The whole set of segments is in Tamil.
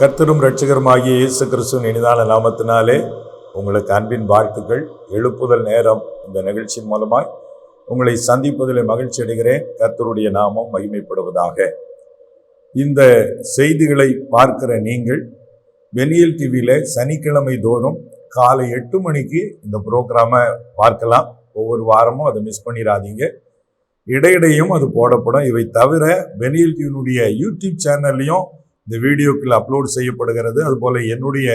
கர்த்தரும் ரட்சகருமாகிய இயேசு கிறிஸ்துவின் இனிதான நாமத்தினாலே உங்களுக்கு அன்பின் வாழ்த்துக்கள். எழுப்புதல் நேரம் இந்த நிகழ்ச்சியின் மூலமாய் உங்களை சந்திப்பதில் மகிழ்ச்சி அடைகிறேன். கர்த்தருடைய நாமம் மகிமைப்படுவதாக. இந்த செய்திகளை பார்க்கிற நீங்கள் வெனியல் டிவியில் சனிக்கிழமை தோறும் காலை எட்டு மணிக்கு இந்த ப்ரோக்ராமை பார்க்கலாம். ஒவ்வொரு வாரமும் அதை மிஸ் பண்ணிடாதீங்க. இடையிடையும் அது போடப்படும். இவை தவிர வெனியல் டிவியினுடைய யூடியூப் சேனல்லையும் இந்த வீடியோக்கள் அப்லோட் செய்யப்படுகிறது. அதுபோல் என்னுடைய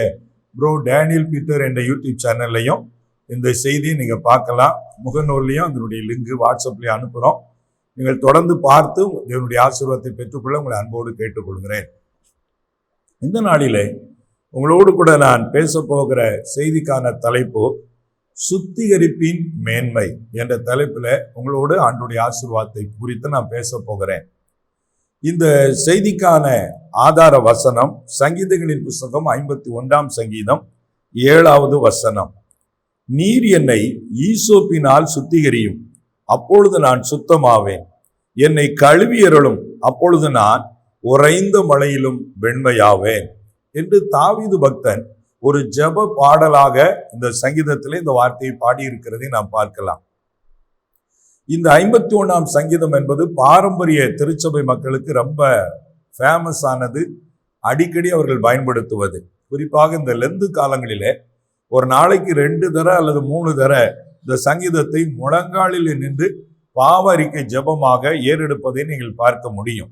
ப்ரோ டேனியல் பீட்டர் என்ற யூடியூப் சேனல்லையும் இந்த செய்தியை நீங்கள் பார்க்கலாம். முகநூல்லையும் அதனுடைய லிங்கு வாட்ஸ்அப்லேயும் அனுப்புகிறோம் நீங்கள் தொடர்ந்து பார்த்து என்னுடைய ஆசீர்வாதத்தை பெற்றுக்கொள்ள உங்களை அன்போடு கேட்டுக்கொள்கிறேன். இந்த நாளிலே உங்களோடு கூட நான் பேச போகிற செய்திக்கான தலைப்பு சுத்திகரிப்பின் மேன்மை என்ற தலைப்பில் உங்களோடு ஆண்டுடைய ஆசீர்வாதத்தை குறித்து நான் பேச போகிறேன். இந்த செய்திக்கான ஆதார வசனம் சங்கீதங்களின் புஸ்தகம் ஐம்பத்தி ஒன்றாம் சங்கீதம் ஏழாவது வசனம். நீர் என்னை ஈசோப்பினால் சுத்திகரியும் அப்பொழுது நான் சுத்தமாவேன். என்னை கழுவியருளும் அப்பொழுது நான் உறைந்த மழையிலும் வெண்மையாவேன். என்று தாவீது பக்தன் ஒரு ஜெப பாடலாக இந்த சங்கீதத்தில் இந்த வார்த்தையை பாடியிருக்கிறதை நாம் பார்க்கலாம். இந்த ஐம்பத்தி ஒன்றாம் சங்கீதம் என்பது பாரம்பரிய திருச்சபை மக்களுக்கு ரொம்ப ஃபேமஸ் ஆனது. அடிக்கடி அவர்கள் பயன்படுத்துவது. குறிப்பாக இந்த லெந்து காலங்களிலே ஒரு நாளைக்கு ரெண்டு தர அல்லது மூணு தர இந்த சங்கீதத்தை முழங்காலில் நின்று பாவ அறிக்கை ஜெபமாக ஏறெடுப்பதை நீங்கள் பார்க்க முடியும்.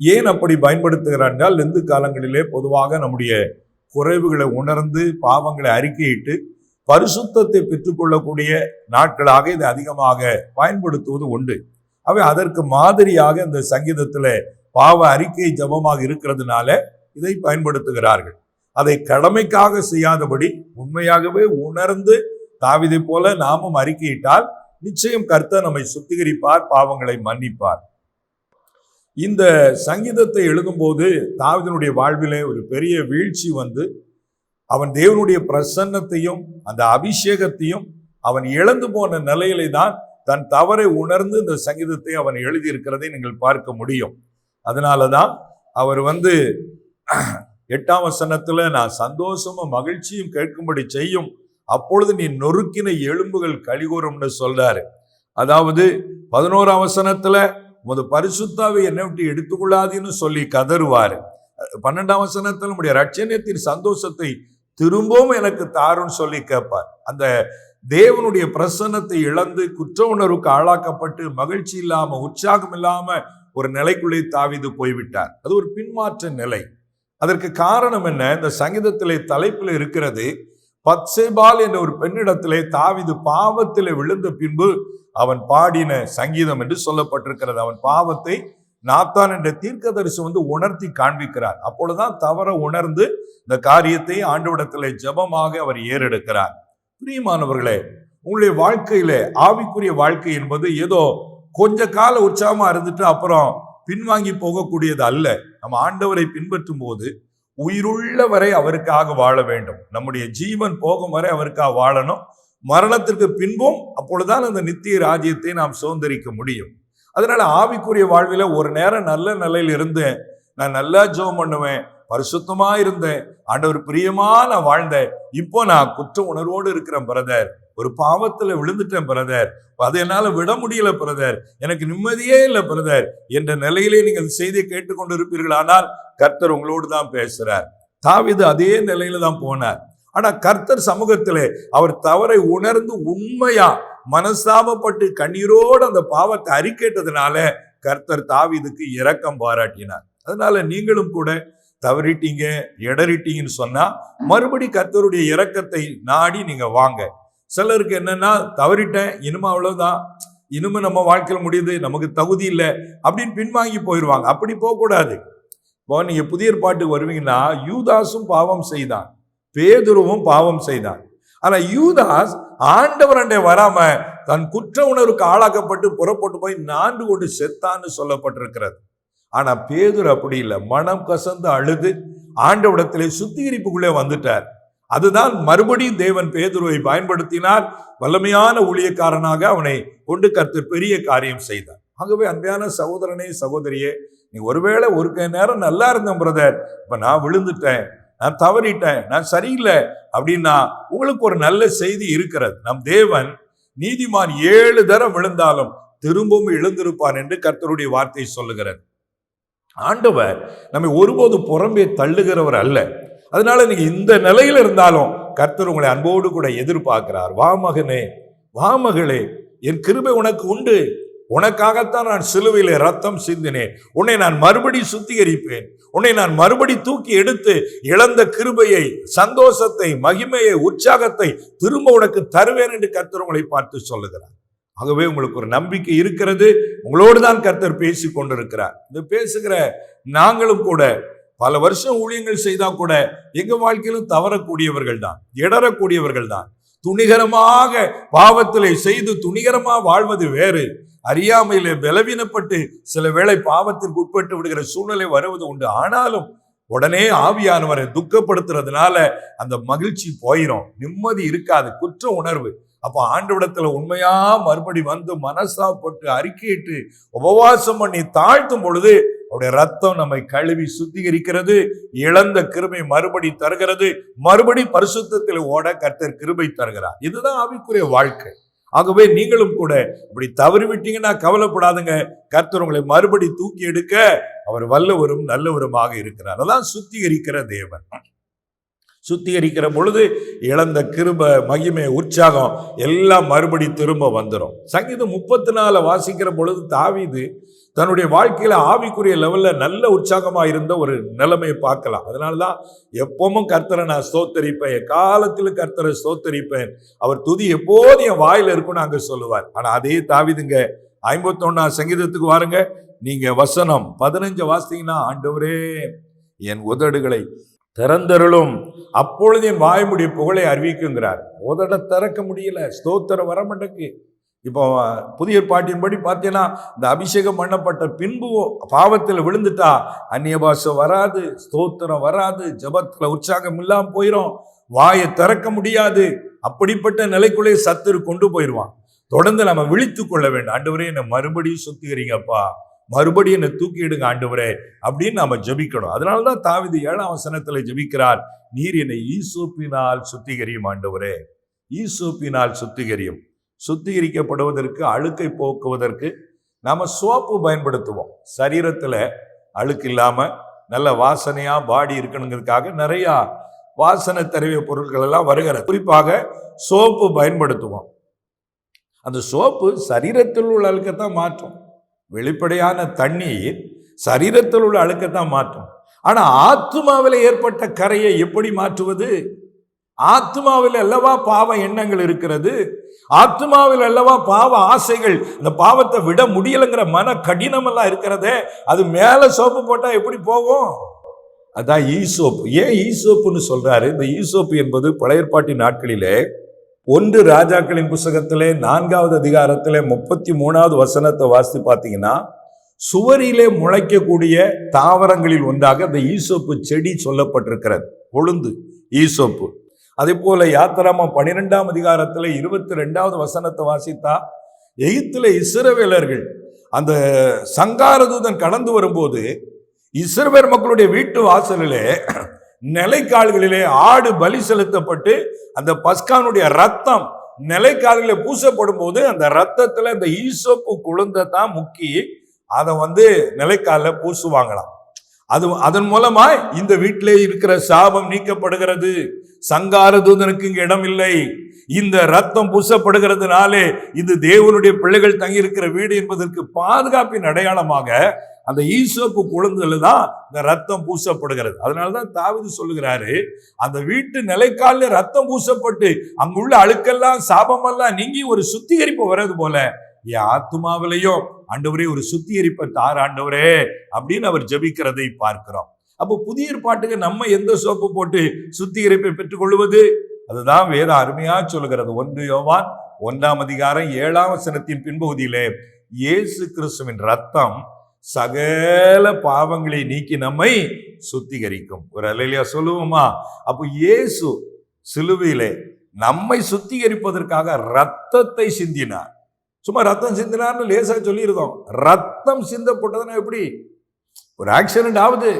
ஏன் அப்படி பயன்படுத்துகிறார் என்றால் லெந்து காலங்களிலே பொதுவாக நம்முடைய குறைவுகளை உணர்ந்து பாவங்களை அறிக்கையிட்டு பரிசுத்தத்தை பெற்றுக்கொள்ளக்கூடிய நாட்களாக இதை அதிகமாக பயன்படுத்துவது உண்டு. அவை அதற்கு மாதிரியாக இந்த சங்கீதத்தில் பாவ அறிக்கை ஜபமாக இருக்கிறதுனால இதை பயன்படுத்துகிறார்கள். அதை கடமைக்காக செய்யாதபடி உண்மையாகவே உணர்ந்து தாவிதை போல நாமும் அறிக்கையிட்டால் நிச்சயம் கர்த்தர் நம்மை சுத்திகரிப்பார் பாவங்களை மன்னிப்பார். இந்த சங்கீதத்தை எழுதும்போது தாவிதனுடைய வாழ்விலே ஒரு பெரிய வீழ்ச்சி வந்து அவன் தேவனுடைய பிரசன்னத்தையும் அந்த அபிஷேகத்தையும் அவன் இழந்து போன நிலையிலே தான் தன் தவறை உணர்ந்து இந்த சங்கீதத்தை அவன் எழுதியிருக்கிறதை நீங்கள் பார்க்க முடியும். அதனால தான் அவர் வந்து எட்டாம் வசனத்தில் நான் சந்தோஷமும் மகிழ்ச்சியும் கேட்கும்படி செய்யும். அப்பொழுது நீ நொறுக்கின எலும்புகள் கழிகூறும்னு சொல்றாரு. அதாவது பதினோராம் வசனத்தில் உமது பரிசுத்தாவை என்னை விட்டு எடுத்துக்கொள்ளாதீன்னு சொல்லி கதறுவார். பன்னெண்டாம் வசனத்தில் நம்முடைய ரட்சணியத்தின் சந்தோஷத்தை திரும்பவும் எனக்கு தாருன்னு சொல்லி கேட்பார். அந்த தேவனுடைய பிரசன்னத்தை இழந்து குற்ற உணர்வுக்கு ஆளாக்கப்பட்டு மகிழ்ச்சி இல்லாம உற்சாகம் இல்லாம ஒரு நிலைக்குள்ளே தாவிது போய்விட்டார். அது ஒரு பின்மாற்ற நிலை. அதற்கு காரணம் என்ன? இந்த சங்கீதத்திலே தலைப்பில் இருக்கிறது பத்சேபால் என்ற ஒரு பெண்ணிடத்திலே தாவிது பாவத்திலே விழுந்த பின்பு அவன் பாடின சங்கீதம் என்று சொல்லப்பட்டிருக்கிறது. அவன் பாவத்தை நாத்தான் என்ற தீர்க்கதரிசி வந்து உணர்த்தி காண்பிக்கிறார். அப்பொழுதுதான் தவற உணர்ந்து இந்த காரியத்தை ஆண்டவிடத்திலே ஜபமாக அவர் ஏறெடுக்கிறார். பிரியமானவர்களே உங்களுடைய வாழ்க்கையில ஆவிக்குரிய வாழ்க்கை என்பது ஏதோ கொஞ்ச கால உற்சாகமா இருந்துட்டு அப்புறம் பின்வாங்கி போகக்கூடியது அல்ல. நம்ம ஆண்டவரை பின்பற்றும் போது உயிருள்ள வரை அவருக்காக வாழ வேண்டும். நம்முடைய ஜீவன் போகும் வரை அவருக்காக வாழணும். மரணத்திற்கு பின்பும் அப்பொழுதுதான் அந்த நித்திய ராஜ்யத்தை நாம் சுதந்திரிக்க முடியும். அதனால ஆவிக்குரிய வாழ்வில் ஒரு நேரம் நல்ல நிலையில் இருந்தேன் நான் நல்லா ஜெபம் பண்ணுவேன் பரிசுத்தமா இருந்தேன் ஆண்டவர் பிரியமா நான் வாழ்ந்தேன். இப்போ நான் குற்ற உணர்வோடு இருக்கிறேன் பிரதர் ஒரு பாவத்துல விழுந்துட்டேன் பிரதர் அதை என்னால விட முடியல பிரதர் எனக்கு நிம்மதியே இல்லை பிரதர் என்ற நிலையிலே நீங்கள் செய்தியை கேட்டுக்கொண்டு இருப்பீர்கள் ஆனால் கர்த்தர் உங்களோடு தான் பேசுறார். தாவிது அதே நிலையில தான் போனார். ஆனா கர்த்தர் சமூகத்திலே அவர் தவறை உணர்ந்து உண்மையா மனஸ்தாபப்பட்டு கண்ணீரோடு அந்த பாவத்தை அறிக்கேட்டதுனால கர்த்தர் தாவிதுக்கு இரக்கம் பாராட்டினார். அதனால நீங்களும் கூட தவறிட்டீங்க இடறிட்டீங்கன்னு சொன்னா மறுபடி கர்த்தருடைய இரக்கத்தை நாடி நீங்க வாங்க. சிலருக்கு என்னன்னா தவறிட்டேன் இனிமே அவ்வளவுதான் இனிமே நம்ம வாழ்க்கையில் முடியுது நமக்கு தகுதி இல்லை அப்படின்னு பின்வாங்கி போயிடுவாங்க அப்படி போகக்கூடாது. இப்போ நீங்கள் புதிய பாட்டுக்கு வருவீங்கன்னா யூதாஸும் பாவம் செய்தான் பேதுருவும் பாவம் செய்தான். ஆனால் யூதாஸ் ஆண்டவரண்டே வராம தன் குற்ற உணர்வுக்கு ஆளாக்கப்பட்டு புறப்பட்டு போய் நான்கு கொண்டு செத்தான்னு சொல்லப்பட்டிருக்கிறது. ஆனா பேதூர் அப்படி இல்லை. மனம் கசந்து அழுது ஆண்டவிடத்திலே சுத்திகரிப்புக்குள்ளே வந்துட்டார். அதுதான் மறுபடியும் தேவன் பேதுருவை பயன்படுத்தினார் வல்லமையான ஊழியக்காரனாக அவனை கொண்டு கருத்து பெரிய காரியம் செய்தார். ஆகவே அன்பான சகோதரனே சகோதரியே நீ ஒருவேளை ஒரு கை நேரம் நல்லா இருந்தேன் பிரதர் இப்ப நான் விழுந்துட்டேன். நான் தவறிட்டேன் நான் சரியில்லை அப்படின்னா உங்களுக்கு ஒரு நல்ல செய்தி இருக்கிறது. நம் தேவன் நீதிமான் ஏழு தரம் விழுந்தாலும் திரும்பவும் எழுந்திருப்பான் என்று கர்த்தருடைய வார்த்தை சொல்லுகிறது. ஆண்டவர் நம்மை ஒருபோது புறம்பே தள்ளுகிறவர் அல்ல. அதனால நீங்க இந்த நிலையில இருந்தாலும் கர்த்தர் உங்களை அன்போடு கூட எதிர்பார்க்கிறார். வா மகனே வா மகளே என் கிருபை உனக்கு உண்டு. உனக்காகத்தான் நான் சிலுவையில் ரத்தம் சிந்தினேன். உன்னை நான் மறுபடி சுத்திகரிப்பேன். உன்னை நான் மறுபடி தூக்கி எடுத்து இழந்த கிருபையை சந்தோஷத்தை மகிமையை உற்சாகத்தை திரும்ப உனக்கு தருவேன் என்று கர்த்தர் உங்களை பார்த்து சொல்லுகிறார். ஆகவே உங்களுக்கு ஒரு நம்பிக்கை இருக்கிறது. உங்களோடு தான் கர்த்தர் பேசி கொண்டிருக்கிறார். இந்த பேசுகிற நாங்களும் கூட பல வருஷம் ஊழியங்கள் செய்தால் கூட எங்கள் வாழ்க்கையிலும் தவறக்கூடியவர்கள் தான் இடறக்கூடியவர்கள் தான் துணிகரமாக பாவத்திலே செய்து துணிகரமாக வாழ்வது வேறு. அறியாமையிலே பலவீனப்பட்டு சில வேளை பாவத்திற்கு உட்பட்டு விடுகிற சூழ்நிலை வருவது உண்டு. ஆனாலும் உடனே ஆவியானவரை துக்கப்படுத்துறதுனால அந்த மகிழ்ச்சி போயிடும் நிம்மதி இருக்காது. குற்ற உணர்வு. அப்போ ஆண்டவிடத்துல உண்மையா மறுபடி வந்து மனசாப்பட்டு அறிக்கையிட்டு உபவாசம் பண்ணி தாழ்த்தும் பொழுது அவருடைய ரத்தம் நம்மை கழுவி சுத்திகரிக்கிறது. இழந்த கிருமை மறுபடி தருகிறது. மறுபடி பரிசுத்தத்தில் ஓட கர்த்தர் கிருபை தருகிறார். இதுதான் ஆவிக்குரிய வாழ்க்கை. ஆகவே நீங்களும் கூட இப்படி தவறிவிட்டீங்கன்னா கவலைப்படாதுங்க. கர்த்தர் உங்களை மறுபடி தூக்கி எடுக்க அவர் வல்லவரும் நல்லவருமாக இருக்கிறார். அதான் சுத்திகரிக்கிற தேவன். சுத்திகரிக்கிற பொழுது இழந்த கிருப மகிமை உற்சாகம் எல்லாம் மறுபடி திரும்ப வந்துடும் சங்கீதம் முப்பத்தி நாலு வாசிக்கிற பொழுது தாவிது தன்னுடைய வாழ்க்கையில் ஆவிக்குரிய லெவலில் நல்ல உற்சாகமாக இருந்த ஒரு நிலைமையை பார்க்கலாம். அதனாலதான் எப்பவும் கர்த்தரை நான் ஸ்தோத்தரிப்பேன். எக்காலத்திலும் கர்த்தரை ஸ்தோத்தரிப்பேன். அவர் துதி எப்போதும் என் வாயில் இருக்கும்னு அங்கே சொல்லுவார். ஆனால் அதே தாவிதுங்க ஐம்பத்தொன்னா சங்கீதத்துக்கு வாருங்க. நீங்கள் வசனம் பதினஞ்சு வாசித்தீங்கன்னா ஆண்டவரே என் உதடுகளை திறந்தருளும். அப்பொழுது என் புகழை அறிவிக்குங்கிறார். உதட திறக்க முடியல. ஸ்தோத்திரம் வர மாட்டேக்கு இப்போ புதிய பாட்டின்படி பார்த்தீங்கன்னா இந்த அபிஷேகம் பண்ணப்பட்ட பின்பு பாவத்தில் விழுந்துட்டா அந்நிய பாஷை வராது ஸ்தோத்திரம் வராது ஜபத்தில் உற்சாகம் இல்லாமல் போயிடும் வாயை திறக்க முடியாது. அப்படிப்பட்ட நிலைக்குள்ளே சத்துரு கொண்டு போயிடுவான் தொடர்ந்து நம்ம விழித்து கொள்ள வேண்டும். ஆண்டவரே என்னை மறுபடியும் சுத்திக்கிறீங்கப்பா மறுபடியும் என்னை தூக்கிடுங்க ஆண்டவரே அப்படின்னு நாம் ஜபிக்கணும். அதனால தான் தாவிது ஏழாம் வசனத்தில் ஜபிக்கிறார் நீர் என்னை ஈசோப்பினால் சுத்திகரியும் ஆண்டவரே. ஈசோப்பினால் சுத்திகரியும். சுத்திகரிக்கப்படுவதற்கு அழுக்கை போக்குவதற்கு நாம் சோப்பு பயன்படுத்துவோம். சரீரத்தில் அழுக்கு இல்லாமல் நல்ல வாசனையாக பாடி இருக்கணுங்கிறதுக்காக நிறையா வாசனை தருவிய பொருட்கள் எல்லாம் வருகிறது. குறிப்பாக சோப்பு பயன்படுத்துவோம். அந்த சோப்பு சரீரத்தில் உள்ள அழுக்கத்தான் மாற்றும். வெளிப்படையான தண்ணீர் சரீரத்தில் உள்ள அழுக்கத்தான் மாற்றும். ஆனால் ஆத்மாவில் ஏற்பட்ட கரையை எப்படி மாற்றுவது? ஆத்மாவில் அல்லவா பாவ எண்ணங்கள் இருக்கிறது? ஆத்மாவில் அல்லவா பாவ ஆசைகள் இந்த பாவத்தை விட முடியலைங்கிற மன கடினம் எல்லாம் இருக்கிறதே அது மேலே சோப்பு போட்டால் எப்படி போகும்? அதான் ஈசோப்பு. ஏன் ஈசோப்புன்னு சொல்கிறாரு இந்த ஈசோப்பு என்பது பழையற்பாட்டி நாட்களிலே ஒன்று ராஜாக்களின் புஸ்தகத்திலே நான்காவது அதிகாரத்திலே முப்பத்தி மூணாவது வசனத்தை வாசித்து பார்த்தீங்கன்னா சுவரிலே முளைக்கக்கூடிய தாவரங்களில் ஒன்றாக இந்த ஈசோப்பு செடி சொல்லப்பட்டிருக்கிறது கொழுந்து ஈசோப்பு. அதே போல யாத்திராமா பனிரெண்டாம் அதிகாரத்தில் இருபத்தி ரெண்டாவது வசனத்தை வாசித்தா எகிப்துல இஸ்ரவேலர்கள் அந்த சங்காரதூதன் கடந்து வரும்போது இஸ்ரவேல் மக்களுடைய வீட்டு வாசலிலே நிலைக்கால்களிலே ஆடு பலி செலுத்தப்பட்டு அந்த பஸ்கானுடைய ரத்தம் நிலைக்கால்களில் பூசப்படும் போது அந்த ரத்தத்தில் இந்த ஈசோப்பு குழந்தை தான் முக்கி அதை வந்து நிலைக்காலில் பூசுவாங்களாம். அது அதன் மூலமா இந்த வீட்டிலே இருக்கிற சாபம் நீக்கப்படுகிறது. சங்கார தூதனுக்கு இங்க இடம் இல்லை. இந்த ரத்தம் பூசப்படுகிறதுனாலே இது தேவனுடைய பிள்ளைகள் தங்கியிருக்கிற வீடு என்பதற்கு பாதுகாப்பின் அடையாளமாக அந்த ஈசோப்பு குழந்தையில தான் இந்த ரத்தம் பூசப்படுகிறது. அதனால தான் தாவிது சொல்லுகிறாரு அந்த வீட்டு நிலைக்காலில் ரத்தம் பூசப்பட்டு அங்குள்ள அழுக்கெல்லாம் சாபமெல்லாம் நீங்கி ஒரு சுத்திகரிப்பு வர்றது போல என் ஆத்மாவிலையும் ஆண்டவரே ஒரு சுத்திகரிப்பை தார் ஆண்டவரே அப்படின்னு அவர் ஜபிக்கிறதை பார்க்கிறோம். அப்போ புதிய பாட்டுக்கு நம்ம எந்த சோப்பு போட்டு சுத்திகரிப்பை பெற்றுக்கொள்வது அதுதான் வேத அருமையா சொல்லுகிறது. ஒன்று யோவான் ஒன்றாம் அதிகாரம் ஏழாம் சனத்தின் பின்பகுதியிலே இயேசு கிறிஸ்துவின் ரத்தம் சகல பாவங்களை நீக்கி நம்மை சுத்திகரிக்கும். ஒரு அலையிலையா சொல்லுவோமா? அப்போ இயேசு சிலுவையிலே நம்மை சுத்திகரிப்பதற்காக ரத்தத்தை சிந்தினார். சும்மா ரத்தம் சிந்தினார்னு லேசா சொல்லியிருந்தோம். ரத்தம் சிந்தப்பட்டதுன்னா எப்படி? ஒரு ஆக்சிடென்ட் ஆகுது.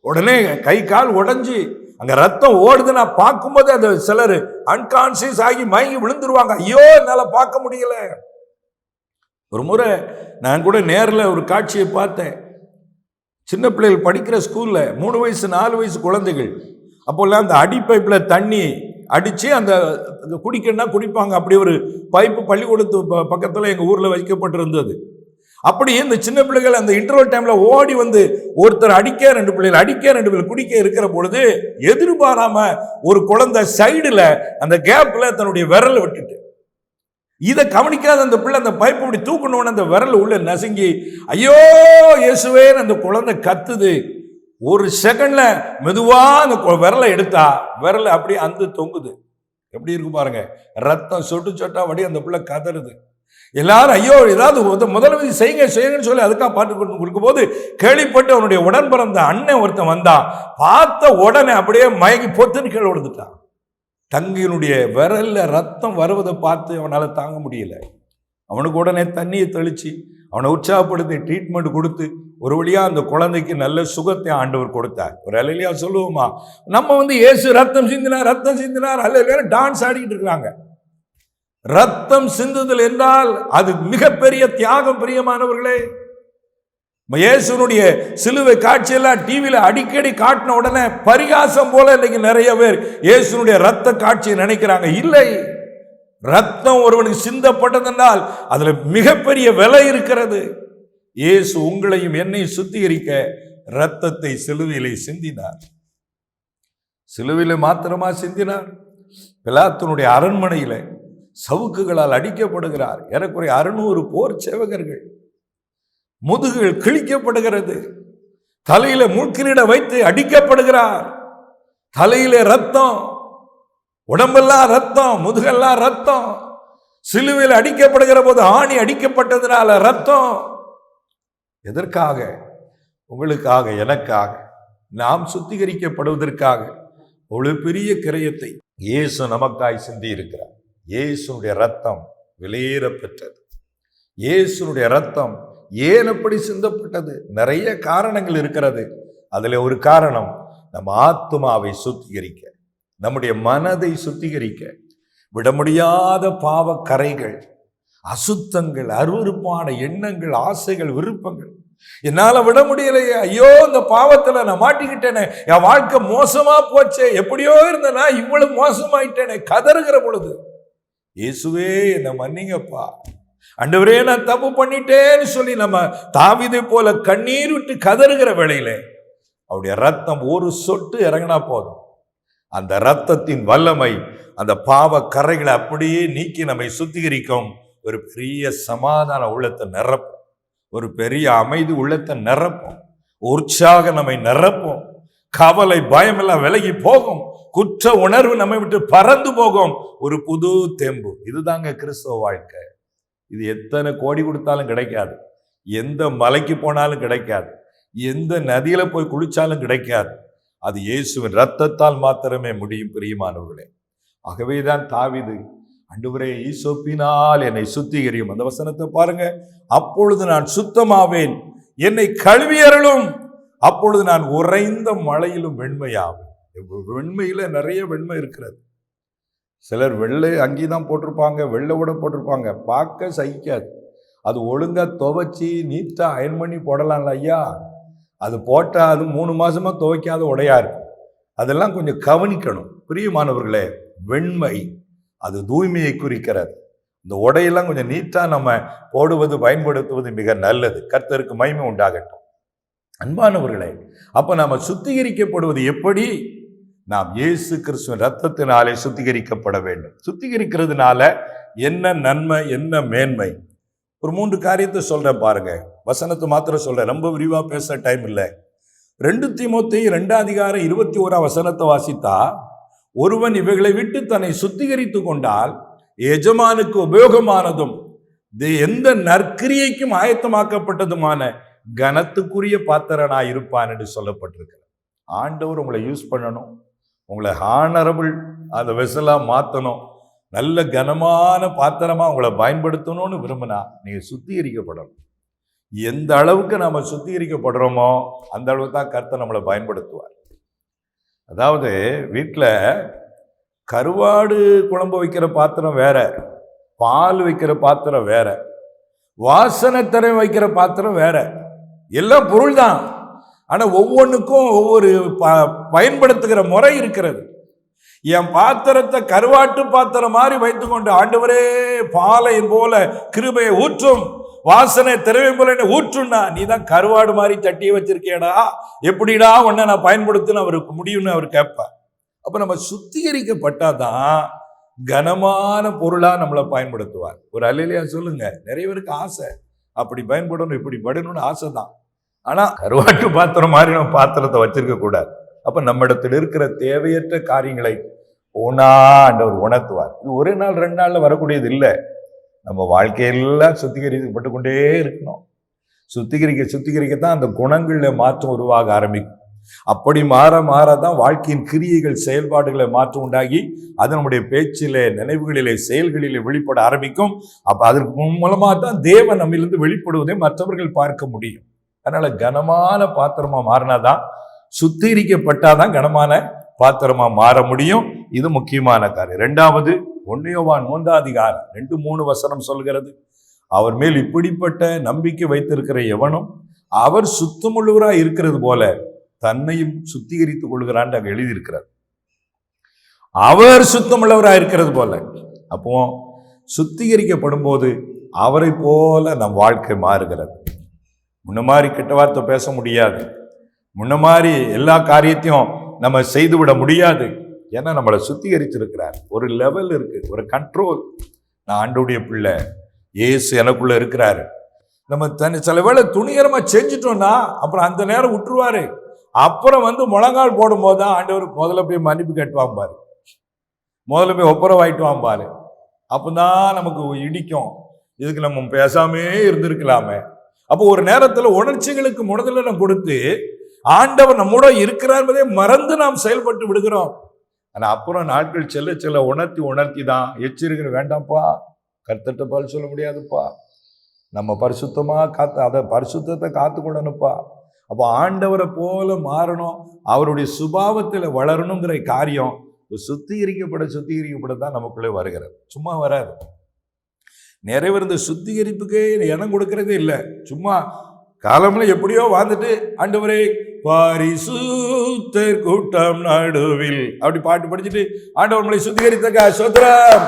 உடனே கை கால் உடஞ்சி அங்கே ரத்தம் ஓடுதுன்னா பார்க்கும்போது அந்த சிலர் அன்கான்சியஸ் ஆகி மயங்கி விழுந்துருவாங்க. ஐயோ என்னால் பார்க்க முடியல. ஒரு முறை நான் கூட நேரில் ஒரு காட்சியை பார்த்தேன். சின்ன பிள்ளைகள் படிக்கிற ஸ்கூலில் மூணு வயசு நாலு வயசு குழந்தைகள். அப்போல்லாம் அந்த அடி பைப்பில் தண்ணி அடித்து அந்த குடிக்கணும்னா குடிப்பாங்க. அப்படி ஒரு பைப்பு பள்ளிக்கூடத்து ப- எங்கள் ஊரில் வைக்கப்பட்டிருந்தது. அப்படி இந்த சின்ன பிள்ளைகள் அந்த இன்டர்வல் டைமில் ஓடி வந்து ஒருத்தர் அடிக்க ரெண்டு பிள்ளைகள் அடிக்க ரெண்டு பிள்ளைகள் குடிக்க இருக்கிற பொழுது எதிர்பாராமல் ஒரு குழந்தை சைடில் அந்த கேப்பில் தன்னுடைய விரலை விட்டுட்டு இதை கவனிக்காத அந்த பிள்ளை அந்த பைப் இப்படி தூக்கணும்னு அந்த விரல் உள்ள நசுங்கி ஐயோ இயேசுவேன்னு அந்த குழந்தை கத்துது. ஒரு செகண்ட்ல மெதுவா அந்த விரலை எடுத்தா விரல் அப்படியே அந்த தொங்குது. எப்படி இருக்கு பாருங்க. ரத்தம் சொட்டு சொட்டா வடி அந்த பிள்ளை கதறுது. எல்லாரும் ஐயோ ஏதாவது முத- செய்யுங்க செய்யுங்கன்னு சொல்லி அதுக்காக பாட்டு கொண்டு கொடுக்கும்போது கேள்விப்பட்டு அவனுடைய உடன் பிறந்த அண்ணன் ஒருத்தன் வந்தான். பார்த்த உடனே அப்படியே மயங்கி பொத்துன்னு கீழே விழுந்துட்டான். தங்கையினுடைய விரல்ல ரத்தம் வருவதை பார்த்து அவனால் தாங்க முடியல. அவனுக்கு உடனே தண்ணியை தெளித்து அவனை உற்சாகப்படுத்தி ட்ரீட்மெண்ட் கொடுத்து ஒரு வழியாக அந்த குழந்தைக்கு நல்ல சுகத்தை ஆண்டவர் கொடுத்தார். ஒரு அலையிலையா சொல்லுவோமா? நம்ம வந்து இயேசு ரத்தம் சிந்தினார் ரத்தம் சிந்தினார் அல்ல டான்ஸ் ஆடிக்கிட்டு இருக்காங்க ரத்தம் சிந்துதல் என்றால் அது மிகப்பெரிய தியாகம் பிரியமானவர்களே. இயேசுனுடைய சிலுவை காட்சியெல்லாம் டிவியில் அடிக்கடி காட்டின உடனே பரிகாசம் போல இன்னைக்கு நிறைய பேர் இயேசுனுடைய ரத்த காட்சியை நினைக்கிறாங்க. இல்லை. ரத்தம் ஒருவனுக்கு சிந்தப்பட்டதென்றால் அதுல மிகப்பெரிய விலை இருக்கிறது. இயேசு உங்களையும் என்னையும் சுத்திகரிக்க ரத்தத்தை சிலுவையிலே சிந்தினார். சிலுவையில் மாத்திரமா சிந்தினார்? பிலாத்தனுடைய அரண்மனையில் சவுக்குகளால் அடிக்கப்படுகிறார். ஏறக்குறைய அறுநூறு போர் சேவகர்கள். முதுகுகள் கிழிக்கப்படுகிறது. தலையில மூக்கிலிட வைத்து அடிக்கப்படுகிறார். தலையில ரத்தம் உடம்பெல்லாம் ரத்தம் முதுகெல்லாம் ரத்தம். சிலுவையில் அடிக்கப்படுகிற போது ஆணி அடிக்கப்பட்டதுனால ரத்தம். எதற்காக? உங்களுக்காக எனக்காக. நாம் சுத்திகரிக்கப்படுவதற்காக. ஒரு பெரிய கிரயத்தை இயேசு நமக்காய் சிந்தி இருக்கிறார் இயேசுனுடைய ரத்தம் வெளியேற பெற்றது இயேசுனுடைய ரத்தம் ஏன் அப்படி சிந்தப்பட்டது? நிறைய காரணங்கள் இருக்கிறது. அதில் ஒரு காரணம் நம்ம ஆத்மாவை சுத்திகரிக்க நம்முடைய மனதை சுத்திகரிக்க விட முடியாத பாவ கரைகள் அசுத்தங்கள் அருவருப்பான எண்ணங்கள் ஆசைகள் விருப்பங்கள். என்னால விட முடியலையே. ஐயோ இந்த பாவத்துல நான் மாட்டிக்கிட்டேனே. என் வாழ்க்கை மோசமா போச்சே. எப்படியோ இருந்தனா இவ்வளவு மோசமாயிட்டேனே. கதறுகிற பொழுது இயேசுவே என்னை மன்னிங்கப்பா. அண்டவரே நான் தப்பு பண்ணிட்டேன்னு சொல்லி நம்ம தாவிதை போல கண்ணீர் விட்டு கதறுகிற வேளையில அவருடைய ரத்தம் ஒரு சொட்டு இறங்கினா போதும். அந்த ரத்தத்தின் வல்லமை அந்த பாவ கரைகளை அப்படியே நீக்கி நம்மை சுத்திகரிக்கும். ஒரு பெரிய சமாதான உள்ளத்தை நிரப்பும். ஒரு பெரிய அமைதி உள்ளத்தை நிரப்பும். உற்சாக நம்மை நிரப்பும். கவலை பயம் எல்லாம் விலகி போகும். குற்ற உணர்வு நம்மை விட்டு பறந்து போகும். ஒரு புது தெம்பு. இதுதாங்க கிறிஸ்தவ வாழ்க்கை. இது எத்தனை கோடி கொடுத்தாலும் கிடைக்காது. எந்த மலைக்கு போனாலும் கிடைக்காது. எந்த நதியில் போய் குளிச்சாலும் கிடைக்காது. அது இயேசுவின் ரத்தத்தால் மாத்திரமே முடியும் பிரியமானவர்களே. ஆகவேதான் தாவிது அண்டுவரே ஈசோப்பினால் என்னை சுத்திகரியும். அந்த வசனத்தை பாருங்க. அப்பொழுது நான் சுத்தமாவேன். என்னை கழுவி அருளும் அப்பொழுது நான் உறைந்த மழையிலும் வெண்மையாகும் வெண்மையில் நிறைய வெண்மை இருக்கிறது. சிலர் வெள்ளை அங்கி தான் போட்டிருப்பாங்க வெள்ளை கூட போட்டிருப்பாங்க. பார்க்க சகிக்காது. அது ஒழுங்காக துவைச்சி நீட்டாக அயன் பண்ணி போடலாம்ல ஐயா. அது போட்டால் அது மூணு மாதமாக துவைக்காத உடையா இருக்கும் அதெல்லாம் கொஞ்சம் கவனிக்கணும். பிரியமானவர்களே வெண்மை அது தூய்மையை குறிக்கிறது. இந்த உடையெல்லாம் கொஞ்சம் நீட்டாக நம்ம போடுவது பயன்படுத்துவது மிக நல்லது. கர்த்தருக்கு மயிமை உண்டாகட்டும். அன்பானவர்களே அப்போ நாம் சுத்திகரிக்கப்படுவது எப்படி? நாம் இயேசு கிறிஸ்துவின் ரத்தத்தினாலே சுத்திகரிக்கப்பட வேண்டும். சுத்திகரிக்கிறதுனால என்ன நன்மை என்ன மேன்மை? ஒரு மூன்று காரியத்தை சொல்கிறேன் பாருங்க. வசனத்தை மாத்திரம் சொல்கிறேன் ரொம்ப விரிவாக பேச டைம் இல்லை. ரெண்டு தீமோத்தி ரெண்டாம் அதிகாரம் இருபத்தி ஓராம் வசனத்தை வாசித்தா ஒருவன் இவைகளை விட்டு தன்னை சுத்திகரித்து கொண்டால் எஜமானுக்கு உபயோகமானதும் இது எந்த நற்கிரியைக்கும் ஆயத்தமாக்கப்பட்டதுமான கனத்துக்குரிய பாத்திரனாக இருப்பான் என்று சொல்லப்பட்டிருக்கிறது. ஆண்டவர் உங்களை யூஸ் பண்ணணும். உங்களை ஹானரபிள் அந்த வெசலாக மாற்றணும் நல்ல கனமான பாத்திரமாக உங்களை பயன்படுத்தணும்னு விரும்பினா நீங்கள் சுத்திகரிக்கப்படணும். எந்த அளவுக்கு நம்ம சுத்திகரிக்கப்படுறோமோ அந்த அளவுக்கு தான் கருத்தை நம்மளை பயன்படுத்துவார். அதாவது வீட்டில் கருவாடு குழம்பு வைக்கிற பாத்திரம் வேற பால் வைக்கிற பாத்திரம் வேற வாசனை திரை வைக்கிற பாத்திரம் வேற. எல்லாம் பொருள் தான் ஆனால் ஒவ்வொன்றுக்கும் ஒவ்வொரு ப- பயன்படுத்துகிற முறை இருக்கிறது. என் பாத்திரத்தை கருவாட்டு பாத்திரம் மாதிரி வைத்துக்கொண்டு ஆண்டவரே பாலை போல கிருபையை ஊற்றும் வாசனை திறவை போல என்ன ஊற்றும்னா நீ தான் கருவாடு மாதிரி தட்டி வச்சிருக்கேடா. எப்படிடா உன்னை நான் பயன்படுத்தின அவருக்கு முடியும்னு அவர் கேட்பார். அப்போ நம்ம சுத்திகரிக்கப்பட்டாதான் கனமான பொருளாக நம்மளை பயன்படுத்துவார். ஒரு அல்லையா சொல்லுங்க நிறைய பேருக்கு ஆசை. அப்படி பயன்படணும் இப்படி படணும்னு ஆசை தான் ஆனால் கருவாட்டு பாத்திரம் மாதிரி நம்ம பாத்திரத்தை வச்சிருக்க கூடாது. நம்ம நம்மிடத்தில் இருக்கிற தேவையற்ற காரியங்களை ஒன்னா ஆண்டவர் உணர்த்துவார். இது ஒரே நாள் ரெண்டு நாளில் வரக்கூடியது இல்லை. நம்ம வாழ்க்கையெல்லாம் சுத்திகரிக்கப்பட்டு கொண்டே இருக்கணும். சுத்திகரிக்க சுத்திகரிக்கத்தான் அந்த குணங்களில் மாற்றம் உருவாக ஆரம்பிக்கும். அப்படி மாற மாற தான் வாழ்க்கையின் கிரியைகள் செயல்பாடுகளை மாற்றம் உண்டாகி அது நம்முடைய பேச்சிலே நினைவுகளிலே செயல்களிலே வெளிப்பட ஆரம்பிக்கும். அப்போ அதற்கு மூலமாக தான் தேவன் நம்மிலிருந்து வெளிப்படுவதை மற்றவர்கள் பார்க்க முடியும். அதனால கனமான பாத்திரமா மாறினாதான் சுத்திகரிக்கப்பட்டாதான் கனமான பாத்திரமா மாற முடியும். இது முக்கியமான காரியம். ரெண்டாவது ஒன்னையோவான் மூன்றாம் அதிகாரம் ரெண்டு மூணு வசனம் சொல்கிறது அவர் மேல் இப்படிப்பட்ட நம்பிக்கை வைத்திருக்கிற எவனும் அவர் சுத்தமுள்ளவராய் இருக்கிறது போல தன்னையும் சுத்திகரித்துக் கொள்கிறான்னு அவர் எழுதியிருக்கிறார். அவர் சுத்தமுள்ளவராக இருக்கிறது போல. அப்போ சுத்திகரிக்கப்படும் போது அவரை போல நம் வாழ்க்கை மாறுகிறது. முன்ன மாதிரி கெட்ட வார்த்தை பேச முடியாது. முன்ன மாதிரி எல்லா காரியத்தையும் நம்ம செய்து விட முடியாது. ஏன்னா நம்மளை சுத்திகரிச்சிருக்கிறார். ஒரு லெவல் இருக்கு. ஒரு கண்ட்ரோல் நான் ஆண்டுடைய பிள்ளை. இயேசு எனக்குள்ள இருக்கிறாரு. நம்ம தனி சில வேளை துணிகரமா செஞ்சிட்டோம்னா அப்புறம் அந்த நேரம் விட்டுருவாரு அப்புறம் வந்து முழங்கால் போடும்போது தான் ஆண்டவர் முதல்ல போய் மன்னிப்பு கேட்டுவான் பாரு. முதல்ல போய் ஒப்புரவாயிட்டுவாம் பாரு. அப்போ அப்பதான் நமக்கு இடிக்கும். இதுக்கு நம்ம பேசாமே இருந்திருக்கலாமே. அப்போ ஒரு நேரத்தில் உணர்ச்சிகளுக்கு முதலிடம் கொடுத்து ஆண்டவர் நம்மோட இருக்கிறார் என்பதை மறந்து நாம் செயல்பட்டு விடுகிறோம். ஆனால் அப்புறம் நாட்கள் செல்ல செல்ல உணர்த்தி உணர்த்தி தான் எச்சரிக்கை வேண்டாம்ப்பா. கர்த்தட்ட பதில் சொல்ல முடியாதுப்பா. நம்ம பரிசுத்தமாக காத்து அதை பரிசுத்தத்தை காத்துக்கொள்ளணும்ப்பா. அப்போ ஆண்டவரை போல மாறணும் அவருடைய சுபாவத்தில் வளரணுங்கிற காரியம் சுத்திகரிக்கப்பட சுத்திகரிக்கப்பட தான் நமக்குள்ளே வருகிறது. சும்மா வராது. நிறைவேறந்த சுத்திகரிப்புக்கே இடம் கொடுக்கறதே இல்லை. சும்மா காலம்ல எப்படியோ வாழ்ந்துட்டு ஆண்டவரே பாரிசூத்தர் கூட்டம் நடுவில். அப்படி பாட்டு படிச்சுட்டு ஆண்டவர் மலை சுத்திகரித்தக்கா சோத்ரம்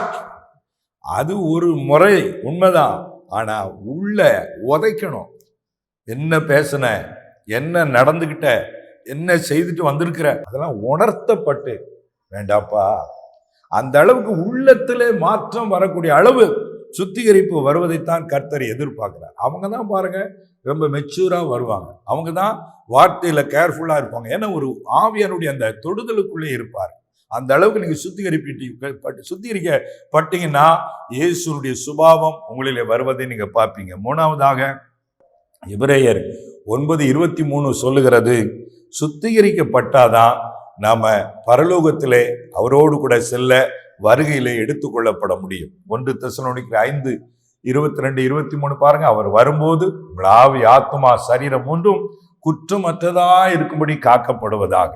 அது ஒரு முறை உண்மைதான். ஆனா உள்ள உதைக்கணும். என்ன பேசின என்ன நடந்துகிட்ட என்ன செய்துட்டு வந்திருக்கிற அதெல்லாம் உணர்த்தப்பட்டு வேண்டாப்பா அந்த அளவுக்கு உள்ளத்திலே மாற்றம் வரக்கூடிய அளவு சுத்திகரிப்பு வருவதைத்தான் கர்த்தர் எதிர்பார்க்கிறார். அவங்க தான் பாருங்க ரொம்ப மெச்சூராக வருவாங்க. அவங்க தான் வார்த்தையில் கேர்ஃபுல்லாக இருப்பாங்க. ஏன்னா ஒரு ஆவியனுடைய அந்த தொடுதலுக்குள்ளே இருப்பார். அந்த அளவுக்கு நீங்கள் சுத்திகரிப்பிட்டு சுத்திகரிக்கப்பட்டீங்கன்னா இயேசுனுடைய சுபாவம் உங்களிலே வருவதை நீங்கள் பார்ப்பீங்க. மூணாவதாக இப்ரேயர் ஒன்பது இருபத்தி மூணு சொல்லுகிறது சுத்திகரிக்கப்பட்டாதான் நாம் பரலோகத்திலே அவரோடு கூட செல்ல வருகையிலே எடுத்துக்கொள்ளப்பட முடியும். ஒன்று தெசலோனிக்கிற ஐந்து இருபத்தி ரெண்டு இருபத்தி மூணு பாருங்க. அவர் வரும்போது உங்களாவி ஆத்மா சரீரம் மூன்றும் குற்றமற்றதா இருக்கும்படி காக்கப்படுவதாக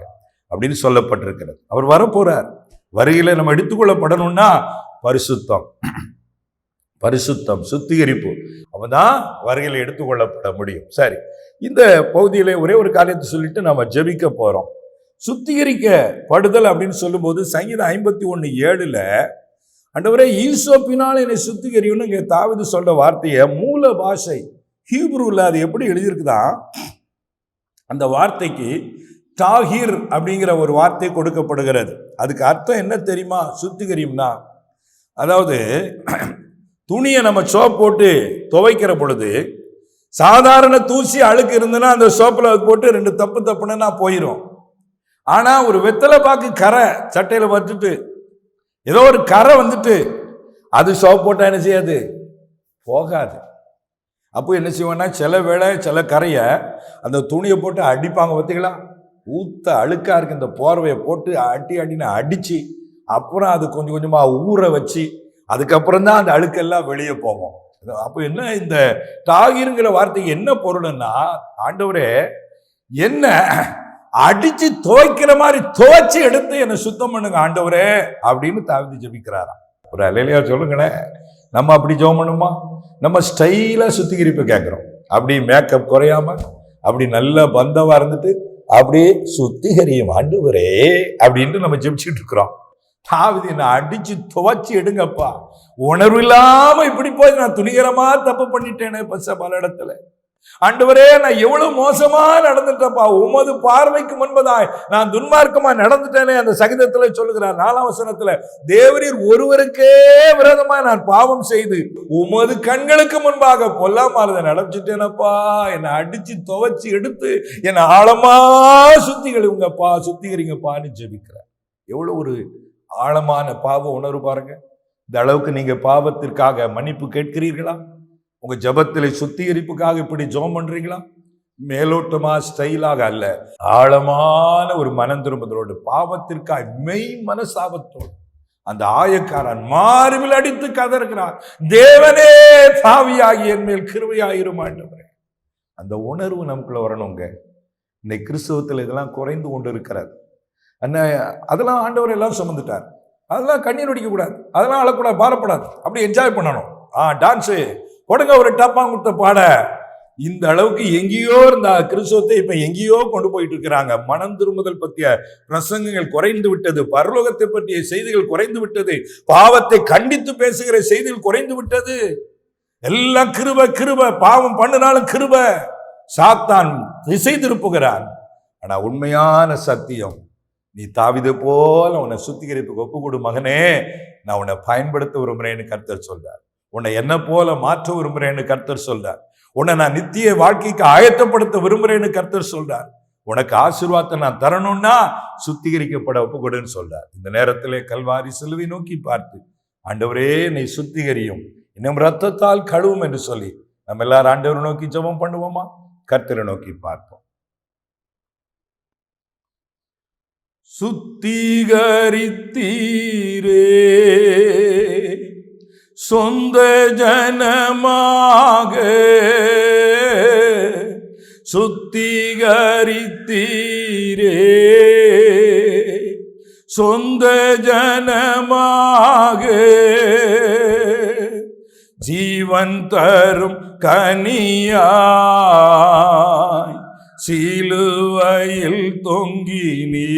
அப்படின்னு சொல்லப்பட்டிருக்கிறது. அவர் வரப்போறார். வருகையில நம்ம எடுத்துக்கொள்ளப்படணும்னா பரிசுத்தம். பரிசுத்தம் சுத்திகரிப்பு. அவதான் வருகையில் எடுத்துக்கொள்ளப்பட முடியும். சரி இந்த பகுதியிலே ஒரே ஒரு காரியத்தை சொல்லிட்டு நம்ம ஜெபிக்க போறோம். சுத்திகரிக்கப்படுதல் அப்படின்னு சொல்லும்போது சங்கீதம் ஐம்பத்தி ஒன்று ஏழில் அண்டவரே ஈசோப்பினால் என்னை சுத்திகரியும்னு இங்கே தாவிது சொல்கிற வார்த்தையை மூல பாஷை ஹீப்ரூவில் அது எப்படி எழுதியிருக்குதா? அந்த வார்த்தைக்கு டாகிர் அப்படிங்கிற ஒரு வார்த்தை கொடுக்கப்படுகிறது. அதுக்கு அர்த்தம் என்ன தெரியுமா? சுத்திகரியும்னா அதாவது துணியை நம்ம சோப் போட்டு துவைக்கிற பொழுது சாதாரண தூசி அழுக்கு இருந்ததுன்னா அந்த சோப்பில் போட்டு ரெண்டு தப்பு தப்புன்னா போயிடும் ஆனால் ஒரு வெத்தலை பாக்கு கரை சட்டையில் வச்சுட்டு ஏதோ ஒரு கரை வந்துட்டு அது சோப் போட்டால் என்ன செய்யாது? போகாது. அப்போ என்ன செய்வோன்னா சில வேலை சில கரையை அந்த துணியை போட்டு அடிப்பாங்க பார்த்தீங்களா ஊத்த அழுக்காக இருக்கு இந்த போர்வையை போட்டு அடி அடின்னு அடிச்சு அப்புறம் அது கொஞ்சம் கொஞ்சமாக ஊற வச்சு அதுக்கப்புறம் தான் அந்த அழுக்கெல்லாம் வெளியே போகும். அப்போ என்ன இந்த தாகிருங்கிற வார்த்தைக்கு என்ன பொருள்னா ஆண்டவரே என்ன அடிச்சு துவைக்கிற மாதிரி துவைச்சு எடுத்து என்னை சுத்தம் பண்ணுங்க ஆண்டவரே அப்படின்னு தாவிதி ஜெபிக்கிறாராம். ஒரு அலையிலையா சொல்லுங்களேன். நம்ம அப்படி ஜோம் பண்ணுமா? நம்ம ஸ்டைலாக சுத்திகரிப்பு கேட்குறோம் அப்படி மேக்கப் குறையாம அப்படி நல்ல பந்தமாக இருந்துட்டு அப்படியே சுத்திகரியும் ஆண்டவரே அப்படின்ட்டு நம்ம ஜெபிச்சுட்டு இருக்கிறோம். தாவிதி என்னை அடிச்சு துவைச்சு எடுங்கப்பா. உணர்வு இல்லாமல் இப்படி போய் நான் துணிகரமாக தப்பு பண்ணிட்டேனே பச பல இடத்துல. ஆண்டவரே நான் எவ்வளவு மோசமா நடந்துட்டேன்ப்பா. உமது பார்வைக்கு முன்பதாய் நான் துன்மார்க்கமா நடந்துட்டேனே அந்த சகிதத்துல சொல்லுகிறார். நாலாம் வசனத்துல தேவரீர் ஒருவருக்கே விரோதமா நான் பாவம் செய்து உமது கண்களுக்கு முன்பாக பொல்லாமலை நடந்துட்டேனப்பா என்னை அடிச்சு துவைச்சு எடுத்து என்னை ஆழமா சுத்திகரிங்கப்பா சுத்திகரிங்கப்பான்னு ஜெபிக்கிறார். எவ்வளவு ஒரு ஆழமான பாவ உணர்வு பாருங்க. இந்த அளவுக்கு நீங்க பாவத்திற்காக மன்னிப்பு கேட்கிறீர்களா? உங்கள் ஜபத்திலே சுத்திகரிப்புக்காக இப்படி ஜோம் பண்ணுறீங்களா மேலோட்டமா ஸ்டைலாக அல்ல. ஆழமான ஒரு மனம் திரும்புதலோடு பாவத்திற்காக மெய் மனசாபத்தோடு அந்த ஆயக்காரன் மார்பில் அடித்து கதறுகிறான் தேவனே சாவியாகி என் மேல் கிருவையாயிருமாண்டவரே அந்த உணர்வு நமக்குள்ள வரணுங்க. இன்னைக்கு கிறிஸ்தவத்தில் இதெல்லாம் குறைந்து கொண்டு இருக்கிறது அண்ணா அதெல்லாம் ஆண்டவர் எல்லாம் சுமந்துட்டார். அதெல்லாம் கண்ணீர் அடிக்க அதெல்லாம் அழக்கூடாது பாரப்படாது. அப்படி என்ஜாய் பண்ணணும். ஆ டான்ஸு கொடுங்க ஒரு டப்பாங்குத்த பாட. இந்த அளவுக்கு எங்கேயோ இருந்த கிறிஸ்துவத்தை இப்ப எங்கேயோ கொண்டு போயிட்டு இருக்கிறாங்க. மனம் திரும்புதல் பற்றிய பிரசங்கங்கள் குறைந்து விட்டது பரலோகத்தை பற்றிய செய்திகள் குறைந்து விட்டது பாவத்தை கண்டித்து பேசுகிற செய்திகள் குறைந்து விட்டது. எல்லாம் கிருப கிருப பாவம் பண்ணினாலும் கிருப. சாத்தான் திசை திருப்புகிறான். ஆனா உண்மையான சத்தியம் நீ தாவிது போல உன்னை சுத்திகரிப்புக்கு ஒப்பு கொடு மகனே நான் உன்னை பயன்படுத்த விரும்புறேன்னு கர்த்தர் சொல்றார். உன்னை என்ன போல மாற்ற விரும்புறேன்னு கர்த்தர் சொல்றார். உன்னை நான் நித்திய வாழ்க்கைக்கு ஆயத்தப்படுத்த விரும்புறேன்னு கர்த்தர் சொல்றார். உனக்கு ஆசீர்வாதத்தை நான் தரணும்னா சுத்திகரிக்கப்பட ஒப்புக்கொடுன்னு சொல்றார். இந்த நேரத்திலே கல்வாரி செலுவை நோக்கி பார்த்து ஆண்டவரே நீ சுத்திகரியும். இன்னும் ரத்தத்தால் கழுவும் என்று சொல்லி நம்ம எல்லாரும் ஆண்டவரை நோக்கி ஜெபம் பண்ணுவோமா? கர்த்தரை நோக்கி பார்ப்போம். சுத்திகரித்தீரே. சொந்த ஜனமாக. சுத்திகரித்தீரே. சொந்த ஜனமாக. ஜீவன் தரும் கனியாய் சிலுவையில் தொங்கினீ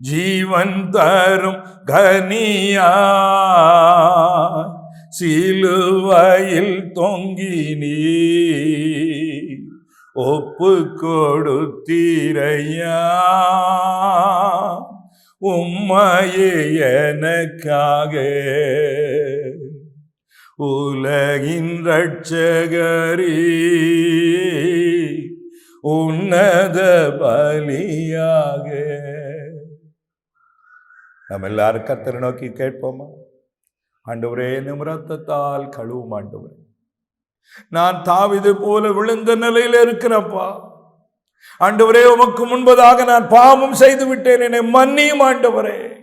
ஜீவன் தரும் கனியா சிலுவையில் தொங்கினீ ஒப்பு கொடுத்தீரையா உம்மையே எனக்காக. உலகின் ரட்சகரே உன்னத பலியாக. நம்ம எல்லாரும் கர்த்தரை நோக்கி கேட்போமா? ஆண்டவரே நிமிரத்தத்தால் கழுவும் ஆண்டவரே. நான் தாவிது போல விழுந்த நிலையில் இருக்கிறப்பா. ஆண்டவரே உமக்கு முன்பதாக நான் பாவம் செய்து விட்டேன் என்னை மன்னியும் ஆண்டவரே.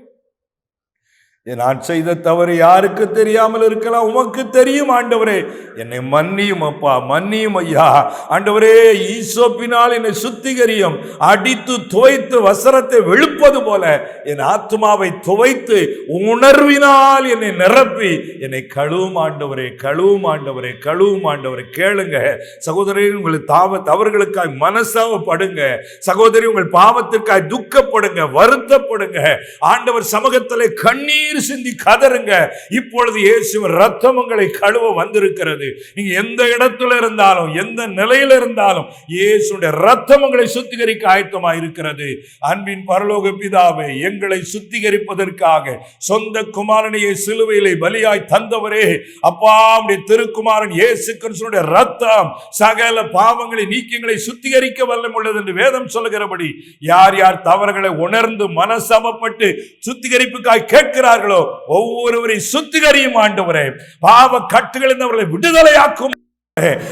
நான் செய்த தவறு யாருக்கு தெரியாமல் இருக்கலாம்? உமக்கு தெரியும் ஆண்டவரே. என்னை மன்னியும் அப்பா மன்னியும் ஐயா. ஆண்டவரே ஈசோப்பினால் என்னை சுத்திகரியும். அடித்து துவைத்து வசரத்தை வெளுப்பது போல என் ஆத்மாவை துவைத்து உணர்வினால் என்னை நிரப்பி. என்னை கழுவும் ஆண்டவரே கழுவும் ஆண்டவரே கழுவும் ஆண்டவரே. கேளுங்க. சகோதரி உங்கள் தாவ தவறுகளுக்காய் மனசாவப்படுங்க சகோதரி உங்கள் பாவத்திற்காய் துக்கப்படுங்க வருத்தப்படுங்க. ஆண்டவர் சமூகத்திலே கண்ணீர் கண்ணீர் சிந்தி கதருங்க இப்பொழுது இயேசுவின் ரத்தம் உங்களை கழுவ வந்திருக்கிறது. நீங்க எந்த இடத்துல இருந்தாலும் எந்த நிலையில இருந்தாலும் இயேசுடைய ரத்தம் உங்களை சுத்திகரிக்க ஆயத்தமா இருக்கிறது. அன்பின் பரலோக பிதாவை எங்களை சுத்திகரிப்பதற்காக சொந்த குமாரனையை சிலுவையிலே பலியாய் தந்தவரே. அப்பா உடைய திருக்குமாரன் இயேசு கிறிஸ்துடைய ரத்தம் சகல பாவங்களை நீக்கங்களை சுத்திகரிக்க வல்லம் உள்ளது என்று வேதம் சொல்லுகிறபடி யார் யார் தவறுகளை உணர்ந்து மனசமப்பட்டு சுத்திகரிப்புக்காய் கேட்கிறார்கள் இருக்கிறார்களோ ஒவ்வொருவரை சுத்திகரியும் ஆண்டவரே. பாவ கட்டுகள் அவர்களை விடுதலையாக்கும்.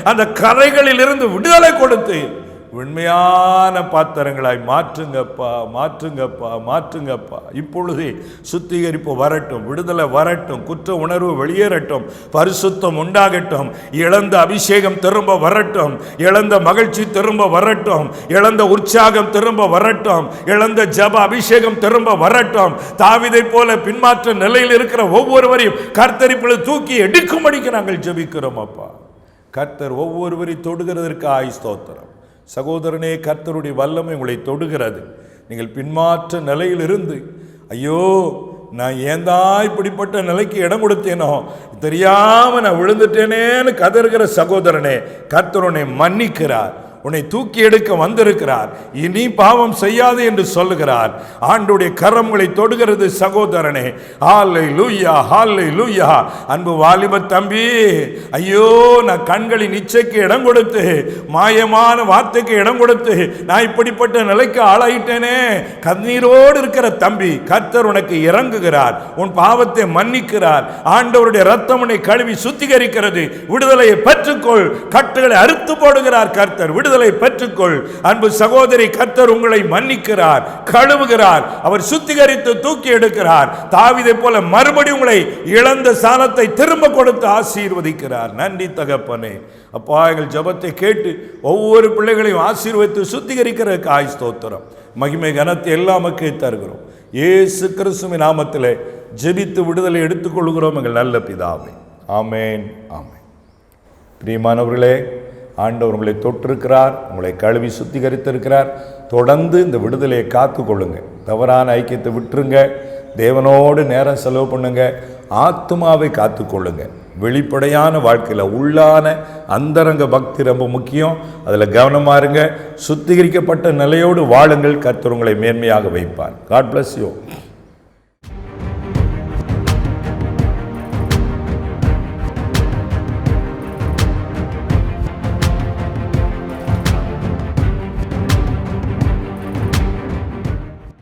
அந்த கரைகளில் இருந்து விடுதலை கொடுத்து உண்மையான பாத்திரங்களாய் மாற்றுங்கப்பா மாற்றுங்கப்பா மாற்றுங்கப்பா. இப்பொழுதே சுத்திகரிப்பு வரட்டும் விடுதலை வரட்டும் குற்ற உணர்வு வெளியேறட்டும் பரிசுத்தம் உண்டாகட்டும் இழந்த அபிஷேகம் திரும்ப வரட்டும் இழந்த மகிழ்ச்சி திரும்ப வரட்டும் இழந்த உற்சாகம் திரும்ப வரட்டும் இழந்த ஜப அபிஷேகம் திரும்ப வரட்டும். தாவிதை போல பின்மாற்ற நிலையில் இருக்கிற ஒவ்வொருவரையும் கர்த்தரிப்பில் தூக்கி எடுக்கும்படிக்கு நாங்கள் ஜபிக்கிறோம் அப்பா. கர்த்தர் ஒவ்வொருவரையும் தொடுகிறதற்கு ஆய் ஸ்தோத்திரம். சகோதரனே கர்த்தருடைய வல்லமை உங்களை தொடுகிறது. நீங்கள் பின்மாற்ற நிலையிலிருந்து ஐயோ நான் ஏந்தா இப்படிப்பட்ட நிலைக்கு இடம் கொடுத்தேனோ? தெரியாமல் நான் விழுந்துட்டேனேன்னு கதறுகிற சகோதரனே கர்த்தருனை மன்னிக்கிறார். உன்னை தூக்கி எடுக்க வந்திருக்கிறார். இனி பாவம் செய்யாது என்று சொல்லுகிறார். ஆண்டுடைய கரங்களை தொடுகிறது சகோதரனே. ஹாலை லூயா ஹாலை லூயா அன்பு வாலிப தம்பி ஐயோ நான் கண்களின் இச்சைக்கு இடம் கொடுத்து மாயமான வார்த்தைக்கு இடம் கொடுத்து நான் இப்படிப்பட்ட நிலைக்கு ஆளாயிட்டேனே. கண்ணீரோடு இருக்கிற தம்பி கர்த்தர் உனக்கு இறங்குகிறார். உன் பாவத்தை மன்னிக்கிறார். ஆண்டவருடைய ரத்தம் உன்னை கழுவி சுத்திகரிக்கிறது. விடுதலையை பெற்றுக்கொள். கட்டுகளை அறுத்து போடுகிறார் கர்த்தர். விடுதலை விடுதலை பெற்றுக்கொள். அன்பு சகோதரி கர்த்தர் உங்களை மன்னிக்கிறார் கழுவுகிறார் அவர் சுத்திகரித்து தூக்கி எடுக்கிறார். தாவிதை போல மறுபடி உங்களை இழந்த சாணத்தை திரும்ப கொடுத்து ஆசீர்வதிக்கிறார். நன்றி தகப்பனே. அப்பா எங்கள் ஜபத்தை கேட்டு ஒவ்வொரு பிள்ளைகளையும் ஆசீர்வதித்து சுத்திகரிக்கிற காய் ஸ்தோத்திரம். மகிமை கனத்தை எல்லாமக்கே தருகிறோம். ஏசு கிறிஸ்துவின் நாமத்தில் ஜெபித்து விடுதலை எடுத்துக்கொள்கிறோம் எங்கள் நல்ல பிதாவை. ஆமேன் ஆமேன். பிரியமானவர்களே ஆண்டவர் உங்களை தொற்றிருக்கிறார் உங்களை கழுவி சுத்திகரித்திருக்கிறார். தொடர்ந்து இந்த விடுதலையை காத்து கொள்ளுங்க தவறான ஐக்கியத்தை விட்டுருங்க. தேவனோடு நேரம் செலவு பண்ணுங்க. ஆத்மாவை காத்து கொள்ளுங்க வெளிப்படையான வாழ்க்கையில் உள்ளான அந்தரங்க பக்தி ரொம்ப முக்கியம். அதில் கவனமாக இருங்க. சுத்திகரிக்கப்பட்ட நிலையோடு வாழுங்கள். கர்த்தர் உங்களை மேன்மையாக வைப்பார். God bless you